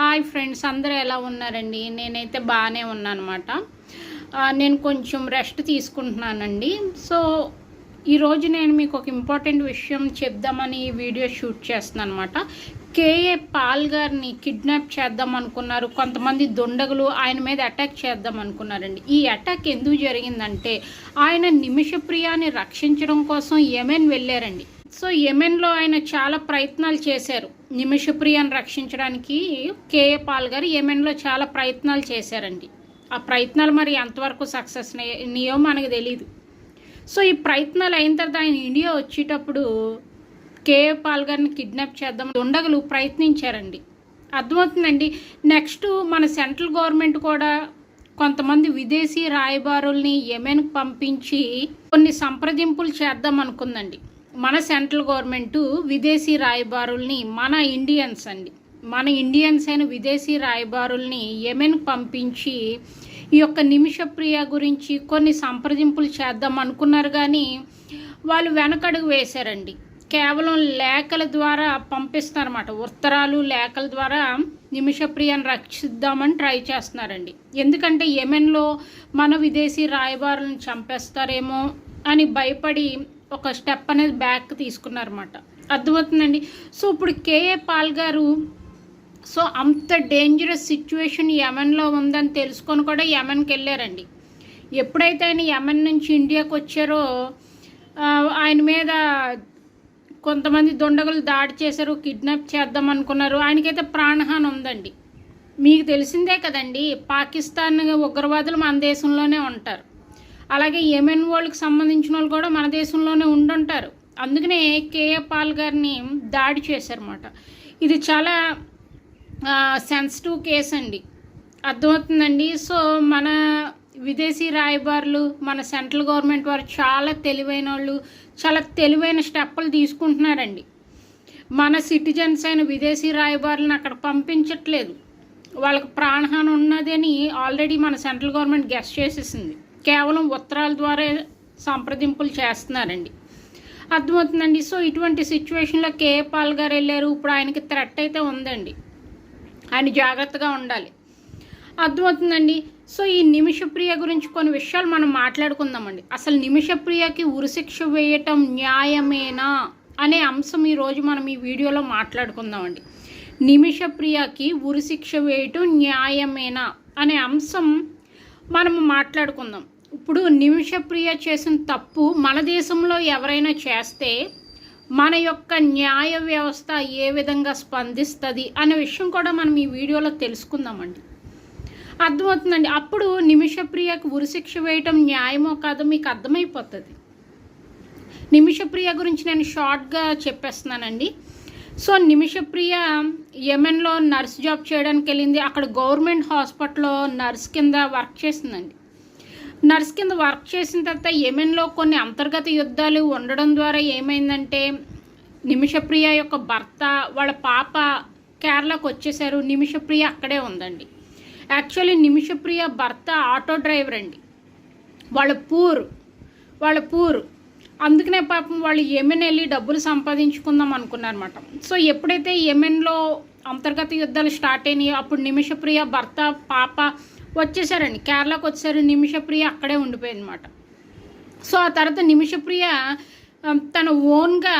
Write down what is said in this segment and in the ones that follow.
Hi friends అందరూ ఎలా ఉన్నారండి? నేనైతే బాగానే ఉన్నానమాట. నేను కొంచెం రెస్ట్ తీసుకుంటున్నానండి. సో ఈరోజు నేను మీకు ఒక ఇంపార్టెంట్ విషయం చెప్దామని ఈ వీడియో షూట్ చేస్తున్నాను అనమాట కేఏ పాల్ గారిని కిడ్నాప్ చేద్దాం అనుకున్నారు. కొంతమంది దొండగులు ఆయన మీద అటాక్ చేద్దాం అనుకున్నారండి. ఈ అటాక్ ఎందుకు జరిగిందంటే ఆయన నిమిషప్రియాని రక్షించడం కోసం యమెన్ వెళ్ళారండి. సో యమెన్లో ఆయన చాలా ప్రయత్నాలు చేశారు. నిమిషప్రియాని రక్షించడానికి కేఏ పాల్ గారు యమెన్లో చాలా ప్రయత్నాలు చేశారండి. ఆ ప్రయత్నాలు మరి ఎంతవరకు సక్సెస్ అయ్యాయో మనకు తెలియదు సో ఈ ప్రయత్నాలు అయిన తర్వాత ఆయన ఇండియా వచ్చేటప్పుడు కేఏ పాల్ గారిని కిడ్నాప్ చేద్దాం దుండగులు ప్రయత్నించారండి. అర్థమవుతుందండి. నెక్స్ట్ మన సెంట్రల్ గవర్నమెంట్ కూడా కొంతమంది విదేశీ రాయబారుల్ని యమెన్కి పంపించి కొన్ని సంప్రదింపులు చేద్దాం అనుకుందండి. మన సెంట్రల్ గవర్నమెంట్ విదేశీ రాయబారుల్ని మన ఇండియన్స్ అండి మన ఇండియన్స్ అయిన విదేశీ రాయబారుల్ని యమెన్ పంపించి ఈ యొక్క నిమిషప్రియ గురించి కొన్ని సంప్రదింపులు చేద్దాం అనుకున్నారు కానీ వాళ్ళు వెనకడుగు వేశారండి. కేవలం లేఖల ద్వారా పంపిస్తారన్నమాట. ఉత్తరాలు లేఖల ద్వారా నిమిషప్రియను రక్షిద్దామని ట్రై చేస్తున్నారండి. ఎందుకంటే యెమెన్లో మన విదేశీ రాయబారులను చంపేస్తారేమో అని భయపడి ఒక స్టెప్ అనేది బ్యాక్ తీసుకున్నారన్నమాట. అర్థమవుతుందండి? సో ఇప్పుడు కేఏ పాల్ గారు సో అంత డేంజరస్ సిచ్యువేషన్ యమన్లో ఉందని తెలుసుకొని కూడా యమన్కి వెళ్ళారండి. ఎప్పుడైతే ఆయన యమన్ నుంచి ఇండియాకి వచ్చారో ఆయన మీద కొంతమంది దుండగులు దాడి చేశారు కిడ్నాప్ చేద్దాం అనుకున్నారు. ఆయనకైతే ప్రాణహాని ఉందండి. మీకు తెలిసిందే కదండి పాకిస్తాన్ ఉగ్రవాదులు మన దేశంలోనే ఉంటారు. అలాగే యెమెన్ వాళ్ళకి సంబంధించిన వాళ్ళు కూడా మన దేశంలోనే ఉండుంటారు. అందుకనే కేఏ పాల్ గారిని దాడి చేశారన్నమాట. ఇది చాలా సెన్సిటివ్ కేసు అండి. అర్థమవుతుందండి. సో మన విదేశీ రాయబారులు మన సెంట్రల్ గవర్నమెంట్ వారు చాలా తెలివైన వాళ్ళు చాలా తెలివైన స్టెప్పులు తీసుకుంటున్నారండి. మన సిటిజన్స్ అయిన విదేశీ రాయబారులను అక్కడ పంపించట్లేదు. వాళ్ళకి ప్రాణహాని ఉన్నదని ఆల్రెడీ మన సెంట్రల్ గవర్నమెంట్ గెస్ట్ చేసేసింది. కేవలం ఉత్తరాల ద్వారా సంప్రదింపులు చేస్తున్నారండి. అర్థమవుతుందండి. సో ఇటువంటి సిచ్యువేషన్లో కేఏ పాల్ గారు వెళ్ళారు. ఇప్పుడు ఆయనకి థ్రెట్ అయితే ఉందండి. ఆయన జాగ్రత్తగా ఉండాలి. అర్థమవుతుందండి. సో ఈ నిమిషప్రియ గురించి కొన్ని విషయాలు మనం మాట్లాడుకుందామండి. అసలు నిమిషప్రియకి ఉరిశిక్ష వేయటం న్యాయమేనా అనే అంశం ఈరోజు మనం ఈ వీడియోలో మాట్లాడుకుందామండి. నిమిషప్రియకి ఉరిశిక్ష వేయటం న్యాయమేనా అనే అంశం మనం మాట్లాడుకుందాం. ఇప్పుడు నిమిషప్రియ చేసిన తప్పు మన దేశంలో ఎవరైనా చేస్తే మన యొక్క న్యాయ వ్యవస్థ ఏ విధంగా స్పందిస్తుంది అనే విషయం కూడా మనం ఈ వీడియోలో తెలుసుకుందామండి. అర్థమవుతుందండి. అప్పుడు నిమిషప్రియకు ఉరిశిక్ష వేయటం న్యాయమో కాదో మీకు అర్థమైపోతుంది. నిమిషప్రియ గురించి నేను షార్ట్గా చెప్పేస్తున్నానండి. సో నిమిషప్రియ యమెన్లో నర్స్ జాబ్ చేయడానికి వెళ్ళింది అక్కడ గవర్నమెంట్ హాస్పిటల్లో నర్స్ కింద వర్క్ చేసిందండి. నర్స్ కింద వర్క్ చేసిన తర్వాత యమెన్లో కొన్ని అంతర్గత యుద్ధాలు ఉండడం ద్వారా ఏమైందంటే నిమిషప్రియ యొక్క భర్త వాళ్ళ పాప కేరళకు వచ్చేసారు. నిమిషప్రియ అక్కడే ఉందండి. యాక్చువల్లీ నిమిషప్రియ భర్త ఆటో డ్రైవర్ అండి. వాళ్ళ పూర్ వాళ్ళ పూర్ అందుకనే పాపం వాళ్ళు యెమెన్ వెళ్ళి డబ్బులు సంపాదించుకుందాం అనుకున్నారన్నమాట సో ఎప్పుడైతే యెమెన్లో అంతర్గత యుద్ధాలు స్టార్ట్ అయినాయో అప్పుడు నిమిషప్రియ భర్త పాప వచ్చేసారండి. కేరళకు వచ్చేసారు నిమిషప్రియ అక్కడే ఉండిపోయింది అనమాట సో ఆ తర్వాత నిమిషప్రియ తన ఓన్గా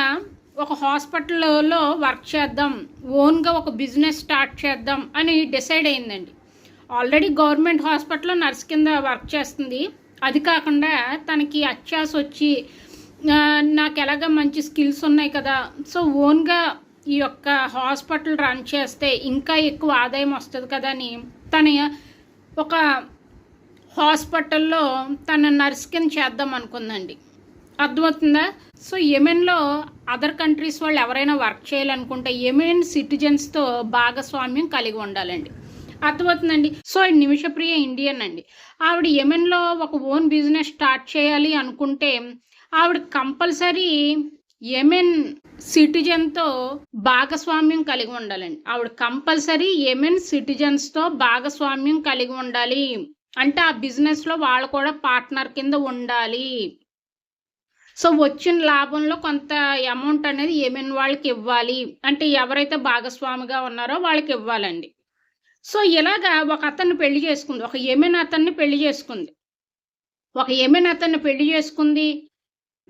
ఒక హాస్పిటల్లో వర్క్ చేద్దాం ఓన్గా ఒక బిజినెస్ స్టార్ట్ చేద్దాం అని డిసైడ్ అయిందండి. ఆల్రెడీ గవర్నమెంట్ హాస్పిటల్లో నర్స్ కింద వర్క్ చేస్తుంది. అది కాకుండా తనకి అత్యాస వచ్చి నాకు ఎలాగ మంచి స్కిల్స్ ఉన్నాయి కదా. సో ఓన్గా ఈ యొక్క హాస్పిటల్ రన్ చేస్తే ఇంకా ఎక్కువ ఆదాయం వస్తుంది కదా అని. తన ఒక హాస్పిటల్లో తన నర్స్ కింద చేద్దాం అనుకుందండి. అర్థమవుతుందా? సో యెమెన్లో అదర్ కంట్రీస్ వాళ్ళు ఎవరైనా వర్క్ చేయాలనుకుంటే యెమెన్ సిటిజన్స్తో భాగస్వామ్యం కలిగి ఉండాలండి. అర్థమవుతుందండి? సో నిమిషప్రియ ఇండియన్ అండి. ఆవిడ యెమెన్లో ఒక ఓన్ బిజినెస్ స్టార్ట్ చేయాలి అనుకుంటే ఆవిడ కంపల్సరీ యెమెన్ సిటిజన్తో భాగస్వామ్యం కలిగి ఉండాలండి. ఆవిడ కంపల్సరీ యెమెన్ సిటిజన్స్తో భాగస్వామ్యం కలిగి ఉండాలి. అంటే ఆ బిజినెస్లో వాళ్ళు కూడా పార్ట్నర్ కింద ఉండాలి. సో వచ్చిన లాభంలో కొంత అమౌంట్ అనేది యెమెన్ వాళ్ళకి ఇవ్వాలి. అంటే ఎవరైతే భాగస్వామిగా ఉన్నారో వాళ్ళకి ఇవ్వాలండి. సో ఇలాగా ఒక అతన్ని పెళ్ళి చేసుకుంది. ఒక యమెన్ అతన్ని పెళ్ళి చేసుకుంది. ఒక యమెన్ అతన్ని పెళ్ళి చేసుకుంది.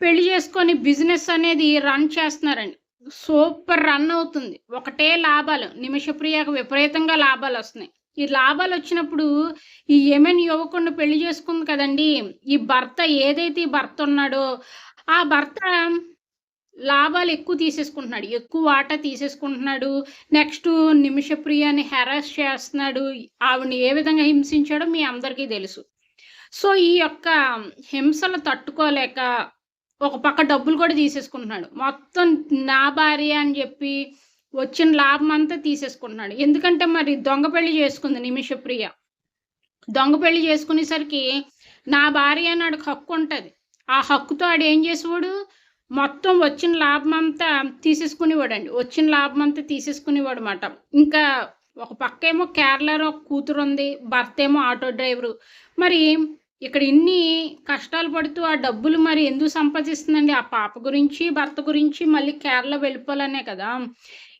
పెళ్ళి చేసుకొని బిజినెస్ అనేది రన్ చేస్తున్నారండి. సూపర్ రన్ అవుతుంది. ఒకటే లాభాలు నిమిషప్రియకు విపరీతంగా లాభాలు వస్తున్నాయి. ఈ లాభాలు వచ్చినప్పుడు ఈ యమెన్ యువకుడిని పెళ్ళి చేసుకుంది కదండి. ఈ భర్త ఏదైతే ఈ భర్త ఉన్నాడో ఆ భర్త లాభాలు ఎక్కువ తీసేసుకుంటున్నాడు. ఎక్కువ వాటా తీసేసుకుంటున్నాడు. నెక్స్ట్ నిమిషప్రియాని హెరాస్ చేస్తున్నాడు. ఆవిడని ఏ విధంగా హింసించాడో మీ అందరికీ తెలుసు. సో ఈ యొక్క హింసలు తట్టుకోలేక ఒక పక్క డబ్బులు కూడా తీసేసుకుంటున్నాడు. మొత్తం నా భార్య అని చెప్పి వచ్చిన లాభం అంతా తీసేసుకుంటున్నాడు. ఎందుకంటే మరి దొంగ పెళ్ళి చేసుకుంది నిమిషప్రియ దొంగ పెళ్ళి చేసుకునేసరికి నా భార్య అన్నాడు హక్కు ఉంటుంది. ఆ హక్కుతో ఆడు ఏం చేసేవాడు? మొత్తం వచ్చిన లాభం అంతా తీసేసుకునేవాడు అండి వచ్చిన లాభం అంతా తీసేసుకునేవాడు అనమాట ఇంకా ఒక పక్క ఏమో కేరళలో కూతురు ఉంది భర్త ఏమో ఆటో డ్రైవరు. మరి ఇక్కడ ఇన్ని కష్టాలు పడుతూ ఆ డబ్బులు మరి ఎందుకు సంపాదిస్తుందండి? ఆ పాప గురించి భర్త గురించి మళ్ళీ కేరళ వెళ్ళిపోవాలనే కదా.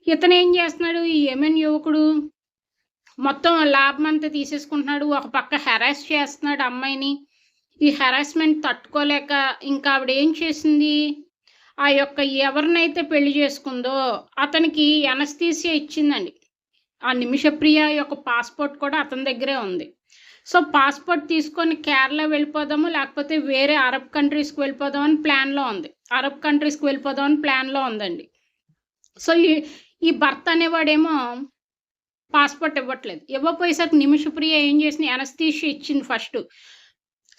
ఇతను ఏం చేస్తున్నాడు? ఈ యమెన్ యువకుడు మొత్తం లాభం అంతా తీసేసుకుంటున్నాడు. ఒక పక్క హెరాస్ చేస్తున్నాడు అమ్మాయిని. ఈ హెరాస్మెంట్ తట్టుకోలేక ఇంకా ఆవిడ ఏం చేసింది? ఆ యొక్క ఎవరినైతే పెళ్ళి చేసుకుందో అతనికి ఎనస్తీసియా ఇచ్చిందండి. ఆ నిమిషప్రియ యొక్క పాస్పోర్ట్ కూడా అతని దగ్గరే ఉంది. సో పాస్పోర్ట్ తీసుకొని కేరళ వెళ్ళిపోదాము లేకపోతే వేరే అరబ్ కంట్రీస్కి వెళ్ళిపోదాం అని ప్లాన్లో ఉంది. అరబ్ కంట్రీస్కి వెళ్ళిపోదాం అని ప్లాన్లో ఉందండి. సో ఈ ఈ భర్త అనేవాడేమో పాస్పోర్ట్ ఇవ్వట్లేదు. ఇవ్వపోయేసరికి నిమిషప్రియ ఏం చేసింది? ఎనస్థీషియా ఇచ్చింది ఫస్ట్.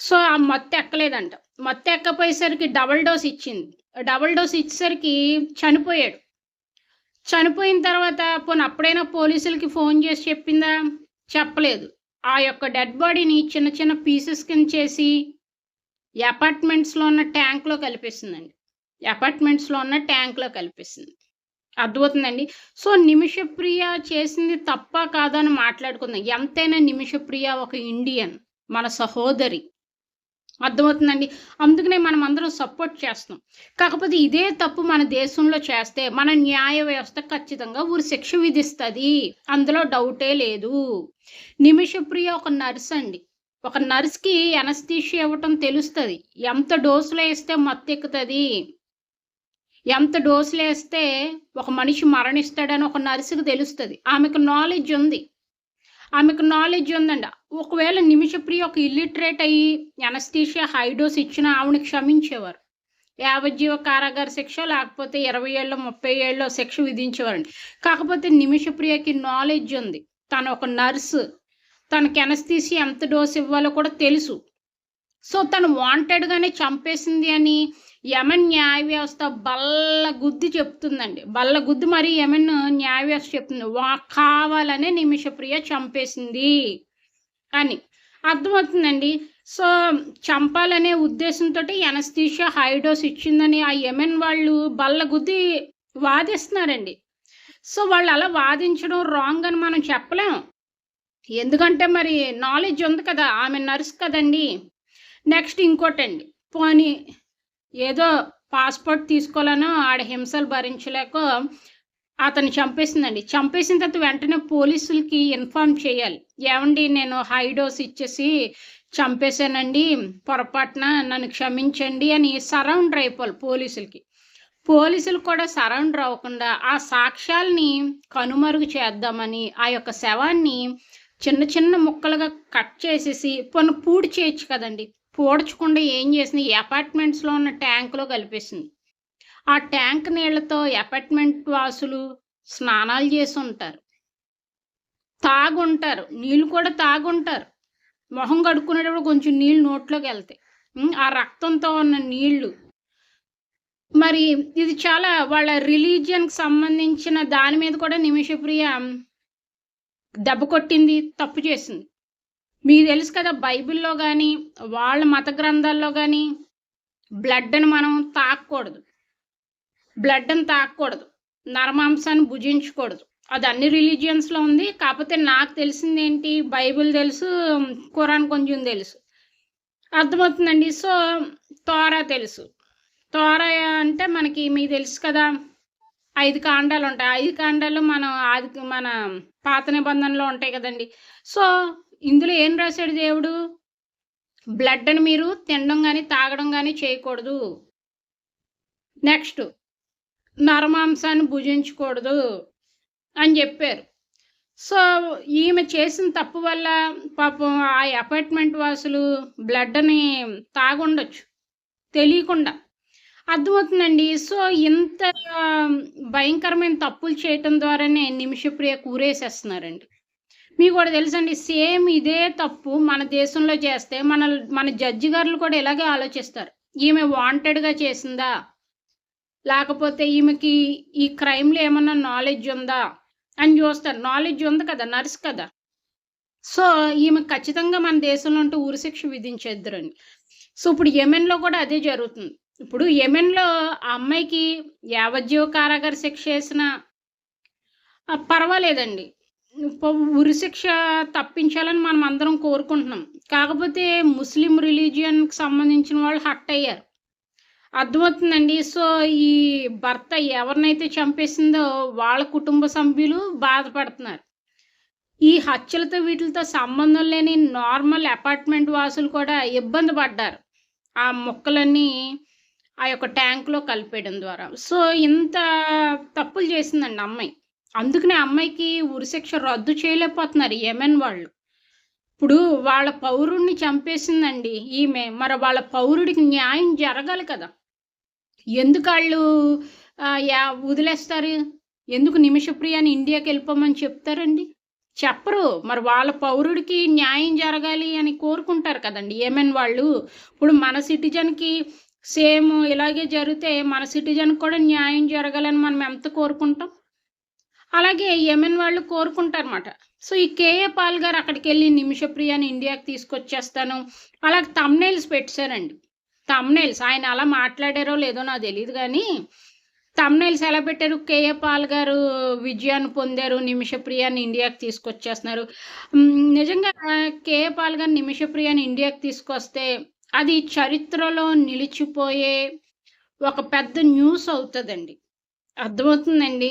సో ఆ మత్తు ఎక్కలేదంట. మత్తు ఎక్కపోయేసరికి డబల్ డోస్ ఇచ్చింది. డబల్ డోస్ ఇచ్చేసరికి చనిపోయాడు. చనిపోయిన తర్వాత పోనీ అప్పుడైనా పోలీసులకి ఫోన్ చేసి చెప్పిందా? చెప్పలేదు. ఆ యొక్క డెడ్ బాడీని చిన్న చిన్న పీసెస్ కింద చేసి అపార్ట్మెంట్స్లో ఉన్న ట్యాంక్లో కలిపేసిందండి అపార్ట్మెంట్స్లో ఉన్న ట్యాంక్లో కలిపేసింది అర్థమవుతుందండి సో నిమిషప్రియ చేసింది తప్ప కాదని మాట్లాడుకుందాం. ఎంతైనా నిమిషప్రియ ఒక ఇండియన్ మన సహోదరి. అర్థమవుతుందండి? అందుకనే మనం అందరం సపోర్ట్ చేస్తాం కాకపోతే ఇదే తప్పు మన దేశంలో చేస్తే మన న్యాయ వ్యవస్థ ఖచ్చితంగా ఊరి శిక్ష విధిస్తుంది. అందులో డౌటే లేదు. నిమిషప్రియ ఒక నర్స్ అండి. ఒక నర్స్కి ఎనస్థీషియా ఇవ్వటం తెలుస్తుంది. ఎంత డోసులు వేస్తే మత్తెక్కుతుంది? ఎంత డోసులు వేస్తే ఒక మనిషి మరణిస్తాడని ఒక నర్సుకి తెలుస్తుంది. ఆమెకు నాలెడ్జ్ ఉంది. ఆమెకు నాలెడ్జ్ ఉందండి ఒకవేళ నిమిషప్రియ ఒక ఇల్లిటరేట్ అయ్యి ఎనస్థీషియా హైడోస్ ఇచ్చిన ఆవిడ క్షమించేవారు. యావజ్జీవ కారాగార శిక్ష లేకపోతే ఇరవై ఏళ్ళు ముప్పై ఏళ్ళు శిక్ష విధించేవారండి. కాకపోతే నిమిషప్రియకి నాలెడ్జ్ ఉంది. తను ఒక నర్సు తనకి ఎనస్థీసి ఎంత డోస్ ఇవ్వాలో కూడా తెలుసు. సో తను వాంటెడ్గానే చంపేసింది అని యమన్ న్యాయ వ్యవస్థ బల్ల గుద్ది చెప్తుందండి. బల్ల గుద్ది మరి యమన్ న్యాయ వ్యవస్థ చెప్తుంది. వా కావాలనే నిమిషప్రియ చంపేసింది. అని. అర్థమవుతుందండి? సో చంపాలనే ఉద్దేశంతో ఎనస్థీషియా హైడోస్ ఇచ్చిందని ఆ యమెన్ వాళ్ళు బల్ల గుద్ది వాదిస్తున్నారండి. సో వాళ్ళు అలా వాదించడం రాంగ్ అని మనం చెప్పలేం. ఎందుకంటే మరి నాలెడ్జ్ ఉంది కదా ఆమె నర్స్ కదండి. నెక్స్ట్ ఇంకోటండి. పోనీ ఏదో పాస్పోర్ట్ తీసుకోవాలనో ఆడ హింసలు భరించలేక అతను చంపేసిందండి. చంపేసిన తర్వాత వెంటనే పోలీసులకి ఇన్ఫార్మ్ చేయాలి. ఏమండి నేను హై డోస్ ఇచ్చేసి చంపేశానండి పొరపాటున నన్ను క్షమించండి అని సరౌండర్ అయిపోవాలి పోలీసులకి. పోలీసులు కూడా సరౌండర్ అవ్వకుండా ఆ సాక్ష్యాల్ని కనుమరుగు చేద్దామని ఆ యొక్క శవాన్ని చిన్న చిన్న ముక్కలుగా కట్ చేసేసి పొన్ను పూడి చేయొచ్చు కదండి. పూడ్చకుండా ఏం చేసింది? అపార్ట్మెంట్స్లో ఉన్న ట్యాంకులో కలిపేసింది. ఆ ట్యాంక్ నీళ్ళతో అపార్ట్మెంట్ వాసులు స్నానాలు చేసి ఉంటారు. తాగుంటారు. నీళ్ళు కూడా తాగుంటారు. మొహం కడుక్కునేటప్పుడు కొంచెం నీళ్ళు నోట్లోకి వెళ్తాయి. ఆ రక్తంతో ఉన్న నీళ్ళు మరి ఇది చాలా వాళ్ళ రిలీజియన్కి సంబంధించిన దాని మీద కూడా నిమిషప్రియ దెబ్బ కొట్టింది తప్పు చేసింది. మీకు తెలుసు కదా బైబిల్లో కానీ వాళ్ళ మత గ్రంథాల్లో కానీ బ్లడ్ని మనం తాకూడదు బ్లడ్ని తాకూడదు నరమాంసాన్ని భుజించకూడదు. అది అన్ని రిలీజియన్స్లో ఉంది. కాకపోతే నాకు తెలిసింది ఏంటి బైబిల్ తెలుసు ఖురాన్ కొంచెం తెలుసు. అర్థమవుతుందండి? సో తోరా తెలుసు. తోరా అంటే మనకి మీకు తెలుసు కదా? ఐదు కాండాలు ఉంటాయి. ఐదు కాండాలు మనం ఆది మన పాత నిబంధనలో ఉంటాయి కదండి. సో ఇందులో ఏం రాశాడు దేవుడు? బ్లడ్ అని మీరు తినడం కానీ తాగడం కానీ చేయకూడదు. నెక్స్ట్ నరమాంసాన్ని భుజించకూడదు అని చెప్పారు. సో ఈమె చేసిన తప్పు వల్ల పాపం ఆ అపార్ట్మెంట్ వాసులు బ్లడ్ని తాగుండొచ్చు తెలియకుండా. అర్థమవుతుందండి. సో ఇంత భయంకరమైన తప్పులు చేయటం ద్వారానే నిమిషప్రియ కూరేసేస్తున్నారండి. మీకు కూడా తెలుసండి సేమ్ ఇదే తప్పు మన దేశంలో చేస్తే మన మన జడ్జి గారులు కూడా ఇలాగే ఆలోచిస్తారు. ఈమె వాంటెడ్గా చేసిందా? లేకపోతే ఈమెకి ఈ క్రైమ్లో ఏమన్నా నాలెడ్జ్ ఉందా? అని చూస్తారు. నాలెడ్జ్ ఉంది కదా నర్స్ కదా. సో ఈమె ఖచ్చితంగా మన దేశంలో ఉంటే ఉరిశిక్ష విధించేద్దరని. సో ఇప్పుడు యెమెన్లో కూడా అదే జరుగుతుంది. ఇప్పుడు యెమెన్లో ఆ అమ్మాయికి యావజ్జీవ కారాగార శిక్ష వేసిన పర్వాలేదండి. ఉరిశిక్ష తప్పించాలని మనం అందరం కోరుకుంటున్నాం. కాకపోతే ముస్లిం రిలీజియన్కి సంబంధించిన వాళ్ళు హట్ అయ్యారు. అర్థమవుతుందండి. సో ఈ భర్త ఎవరినైతే చంపేసిందో వాళ్ళ కుటుంబ సభ్యులు బాధపడుతున్నారు. ఈ హత్యలతో వీటితో సంబంధం లేని నార్మల్ అపార్ట్మెంట్ వాసులు కూడా ఇబ్బంది పడ్డారు. ఆ మొక్కలన్నీ ఆ యొక్క ట్యాంక్లో కలిపేయడం ద్వారా. సో ఇంత తప్పులు చేసిందండి అమ్మాయి. అందుకనే అమ్మాయికి ఉరిశిక్ష రద్దు చేయలేకపోతున్నారు యెమెన్ వాళ్ళు. ఇప్పుడు వాళ్ళ పౌరుడిని చంపేసిందండి ఈమె. మరి వాళ్ళ పౌరుడికి న్యాయం జరగాలి కదా. ఎందుకు వాళ్ళు యా వదిలేస్తారు? ఎందుకు నిమిషప్రియాని ఇండియాకి వెళ్ళిపోమని చెప్తారండి? చెప్పరు. మరి వాళ్ళ పౌరుడికి న్యాయం జరగాలి అని కోరుకుంటారు కదండి. ఏమేన్ వాళ్ళు. ఇప్పుడు మన సిటిజన్కి సేమ్ ఇలాగే జరిగితే మన సిటిజన్ కూడా న్యాయం జరగాలని మనం ఎంత కోరుకుంటాం? అలాగే యమెన్ వాళ్ళు కోరుకుంటారన్నమాట. సో ఈ కేఏ పాల్ గారు అక్కడికి వెళ్ళి నిమిషప్రియాని ఇండియాకి తీసుకొచ్చేస్తాను. అలాగే తమ్నైల్స్ పెట్టారండి తమ్నైల్స్ ఆయన అలా మాట్లాడారో లేదో నాకు తెలియదు కానీ తమ్నైల్స్ ఎలా పెట్టారు? కేఏ పాల్ గారు విజయాన్ని పొందారు. నిమిషప్రియాని ఇండియాకి తీసుకొచ్చేస్తున్నారు. నిజంగా కేఏ పాల్ గారు నిమిషప్రియాని ఇండియాకి తీసుకొస్తే అది చరిత్రలో నిలిచిపోయే ఒక పెద్ద న్యూస్ అవుతుందండి. అర్థమవుతుందండి?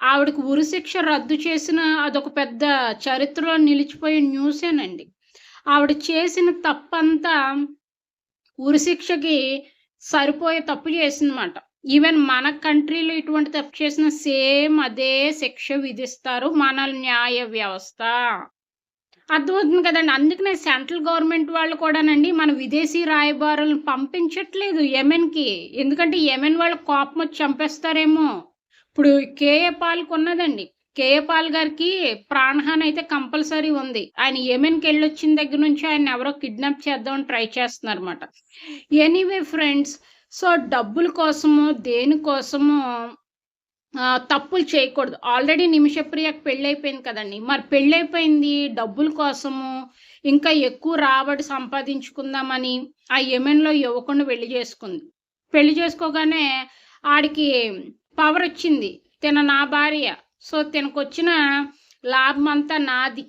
ఆవిడకి ఉరిశిక్ష రద్దు చేసిన అదొక పెద్ద చరిత్రలో నిలిచిపోయే న్యూసేనండి. ఆవిడ చేసిన తప్పంతా ఉరిశిక్షకి సరిపోయే తప్పు చేసిందన్నమాట. ఈవెన్ మన కంట్రీలో ఇటువంటి తప్పు చేసిన సేమ్ అదే శిక్ష విధిస్తారు మన న్యాయ వ్యవస్థ. అర్థమవుతుంది కదండి. అందుకనే సెంట్రల్ గవర్నమెంట్ వాళ్ళు కూడానండి మన విదేశీ రాయబారులను పంపించట్లేదు యెమెన్కి. ఎందుకంటే యెమెన్ వాళ్ళు కోపం వచ్చి చంపేస్తారేమో. ఇప్పుడు కేఏ పాల్కి ఉన్నదండి. కేఏ పాల్ గారికి ప్రాణహాని అయితే కంపల్సరీ ఉంది. ఆయన ఏమెన్కి వెళ్ళొచ్చిన దగ్గర నుంచి ఆయన ఎవరో కిడ్నాప్ చేద్దామని ట్రై చేస్తున్నారు అనమాట ఎనీవే ఫ్రెండ్స్ సో డబ్బుల కోసము దేనికోసము తప్పులు చేయకూడదు. ఆల్రెడీ నిమిషప్రియకు పెళ్ళైపోయింది కదండి. మరి పెళ్ళైపోయింది డబ్బుల కోసము ఇంకా ఎక్కువ రాబడి సంపాదించుకుందామని ఆ యమెన్లో ఇవ్వకుండా పెళ్ళి చేసుకుంది. పెళ్ళి చేసుకోగానే ఆడికి పవర్ వచ్చింది. తిన నా భార్య సో తినకొచ్చిన లాభం అంతా నాది.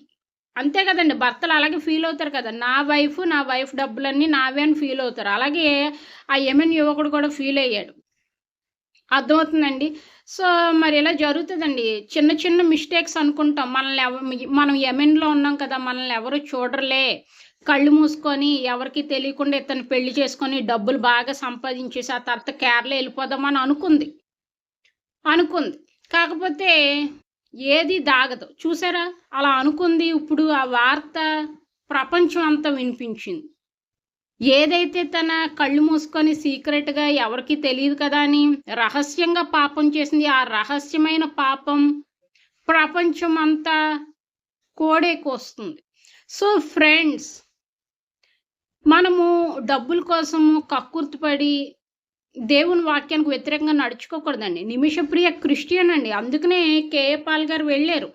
అంతే కదండి భర్తలు అలాగే ఫీల్ అవుతారు కదా. నా వైఫ్ నా వైఫ్ డబ్బులన్నీ నావే అని ఫీల్ అవుతారు. అలాగే ఆ యమన్ యువకుడు కూడా ఫీల్ అయ్యాడు. అర్థమవుతుందండి? సో మరి ఇలా జరుగుతుందండి. చిన్న చిన్న మిస్టేక్స్ అనుకుంటాం. మనల్ని మనం యమెన్లో ఉన్నాం కదా మనల్ని ఎవరు చూడరులే. కళ్ళు మూసుకొని ఎవరికి తెలియకుండా ఇతను పెళ్ళి చేసుకొని డబ్బులు బాగా సంపాదించేసి ఆ తర్వాత కేరళ వెళ్ళిపోదామని అనుకుంది. అనుకుంది. కాకపోతే ఏది దాగదు. చూసారా? అలా అనుకుంది. ఇప్పుడు ఆ వార్త ప్రపంచం అంతా వినిపించింది. ఏదైతే తన కళ్ళు మూసుకొని సీక్రెట్గా ఎవరికి తెలియదు కదా అని రహస్యంగా పాపం చేసింది. ఆ రహస్యమైన పాపం ప్రపంచం అంతా కోడేకొస్తుంది సో ఫ్రెండ్స్ మనము డబ్బుల కోసము కక్కుర్తిపడి దేవుని వాక్యానికి వ్యతిరేకంగా నడుచుకోకూడదండి. నిమిషప్రియ క్రిస్టియన్ అండి అందుకనే కేఏ పాల్ గారు వెళ్ళారు.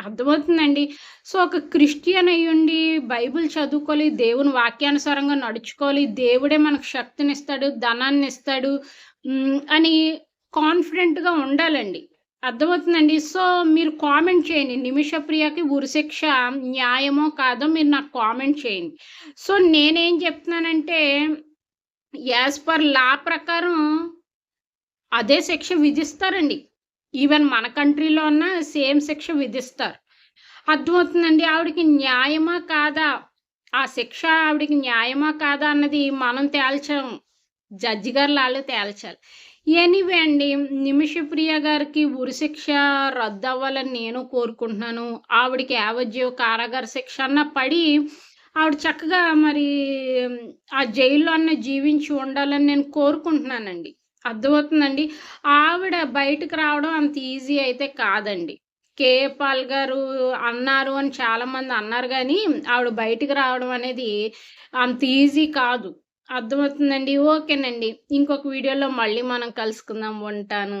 అర్థమవుతుందండి? సో ఒక క్రిస్టియన్ అయ్యుండి బైబిల్ చదువుకోవాలి దేవుని వాక్యానుసారంగా నడుచుకోవాలి దేవుడే మనకు శక్తిని ఇస్తాడు ధనాన్ని ఇస్తాడు అని కాన్ఫిడెంట్గా ఉండాలండి. అర్థమవుతుందండి? సో మీరు కామెంట్ చేయండి. నిమిషప్రియకి ఉరిశిక్ష న్యాయమో కాదో మీరు నాకు కామెంట్ చేయండి. సో నేనేం చెప్తున్నానంటే యాజ్ పర్ లా ప్రకారం అదే శిక్ష విధిస్తారండి. ఈవెన్ మన కంట్రీలో ఉన్న సేమ్ శిక్ష విధిస్తారు. అర్థమవుతుందండి? ఆవిడకి న్యాయమా కాదా? ఆ శిక్ష ఆవిడకి న్యాయమా కాదా అన్నది మనం తేల్చాం. జడ్జి గారు వాళ్ళు తేల్చాలి. ఎనీవే అండి నిమిషప్రియ గారికి ఉరిశిక్ష రద్దు అవ్వాలని నేను కోరుకుంటున్నాను. ఆవిడకి యావజ్జీవ కారాగార శిక్ష అన్న పడి ఆవిడ చక్కగా మరి ఆ జైల్లో అన్న జీవించి ఉండాలని నేను కోరుకుంటున్నానండి. అర్థమవుతుందండి? ఆవిడ బయటకు రావడం అంత ఈజీ అయితే కాదండి. కే. పాల్ గారు అన్నారు అని చాలామంది అన్నారు కానీ ఆవిడ బయటకు రావడం అనేది అంత ఈజీ కాదు. అర్థమవుతుందండి? ఓకేనండి. ఇంకొక వీడియోలో మళ్ళీ మనం కలుసుకుందాం. ఉంటాను.